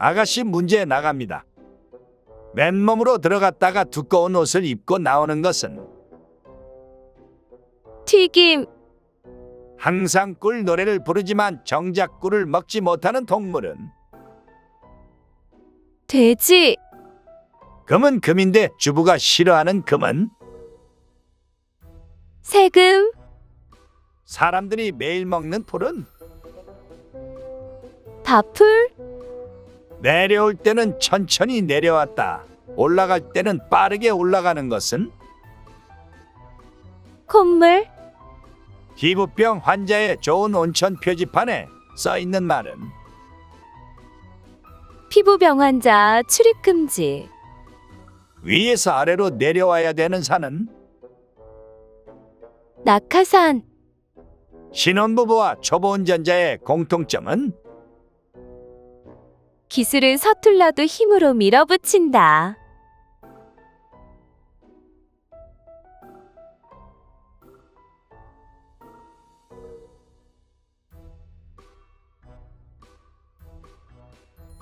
아가씨 문제 나갑니다. 맨몸으로 들어갔다가 두꺼운 옷을 입고 나오는 것은 튀김, 항상 꿀 노래를 부르지만 정작 꿀을 먹지 못하는 동물은 돼지, 금은 금인데 주부가 싫어하는 금은 세금, 사람들이 매일 먹는 풀은 밥풀, 내려올 때는 천천히 내려왔다. 올라갈 때는 빠르게 올라가는 것은? 콧물, 기부병 환자의 좋은 온천 표지판에 써 있는 말은? 피부병 환자 출입 금지, 위에서 아래로 내려와야 되는 산은? 낙하산, 신혼부부와 초보 운전자의 공통점은 기술은 서툴러도 힘으로 밀어붙인다.